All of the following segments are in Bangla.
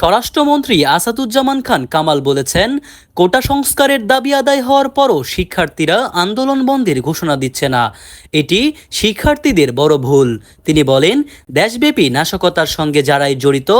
স্বরাষ্ট্রমন্ত্রী আসাদুজ্জামান খান কামাল বলেছেন, কোটা সংস্কারের দাবি আদায় হওয়ার পরও শিক্ষার্থীরা আন্দোলন বন্ধের ঘোষণা দিচ্ছে না। এটি শিক্ষার্থীদের বড় ভুল। তিনি বলেন, দেশব্যাপী নাশকতার সঙ্গে যারাই জড়িত,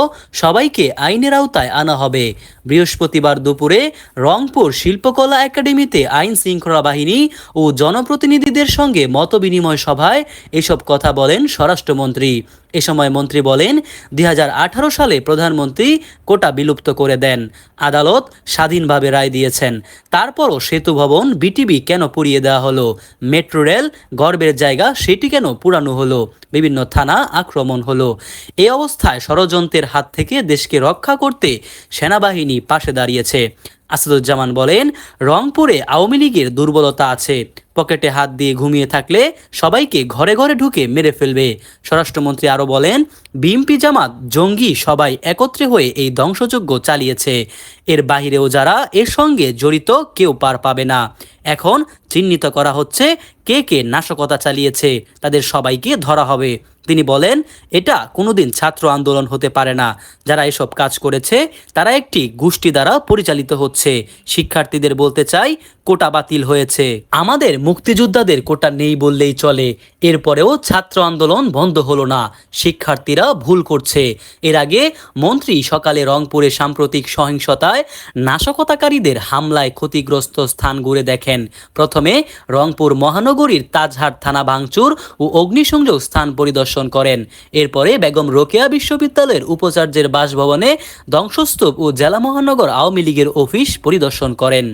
সবাইকে আইনের আওতায় আনা হবে। বৃহস্পতিবার দুপুরে রংপুর শিল্পকলা একাডেমিতে আইন শৃঙ্খলা বাহিনী ও জনপ্রতিনিধিদের সঙ্গে মতবিনিময় সভায় এসব কথা বলেন স্বরাষ্ট্রমন্ত্রী। এ সময় মন্ত্রী বলেন দু হাজার আঠারো সালে প্রধানমন্ত্রী কোটা বিলুপ্ত করে দেন। আদালত স্বাধীনভাবে রায় দিয়েছেন। তারপরও সেতু ভবন বিটিবি কেন পুড়িয়ে দেওয়া হলো? মেট্রো রেল গর্বের জায়গা, সেটি কেন পুরানো হলো? বিভিন্ন থানা আক্রমণ হলো। এ অবস্থায় ষড়যন্ত্রের হাত থেকে দেশকে রক্ষা করতে সেনাবাহিনী পাশে দাঁড়িয়েছে। আসাদুজ্জামান বলেন, রংপুরে আওয়ামী লীগের দুর্বলতা আছে। পকেটে হাত দিয়ে ঘুমিয়ে থাকলে সবাইকে ঘরে ঘরে ঢুকে মেরে ফেলবে। স্বরাষ্ট্রমন্ত্রী আরও বলেন বিএমপি জামাত, জঙ্গি সবাই একত্রে হয়ে এই ধ্বংসযজ্ঞ চালিয়েছে। এর বাহিরেও যারা এর সঙ্গে জড়িত কেউ পার পাবে না। এখন চিহ্নিত করা হচ্ছে কে কে নাশকতা চালিয়েছে। তাদের সবাইকে ধরা হবে। তিনি বলেন, এটা কোনোদিন ছাত্র আন্দোলন হতে পারে না। যারা এসব কাজ করেছে, তারা একটি গোষ্ঠী দ্বারা পরিচালিত হচ্ছে। শিক্ষার্থীদের বলতে চাই, কোটা বাতিল হয়েছে। আমাদের মুক্তিযোদ্ধাদের কোটা নেই বললেই চলে। এরপরেও ছাত্র আন্দোলন বন্ধ হলো না। শিক্ষার্থীরা ভুল করছে। এর আগে মন্ত্রী সকালে রংপুরে সাম্প্রতিক সহিংসতায় নাশকতাকারীদের হামলায় ক্ষতিগ্রস্ত স্থান ঘুরে দেখেন। প্রথমে রংপুর মহানগরীর তাজহাট থানা ভাঙচুর ও অগ্নিসংযোগ স্থান পরিদর্শন করেন। এরপরে বেগম রোকেয়া বিশ্ববিদ্যালয়ের উপাচার্যের বাসভবনে ধ্বংসস্তূপ ও জেলা মহানগর আওয়ামী লীগের অফিস পরিদর্শন করেন।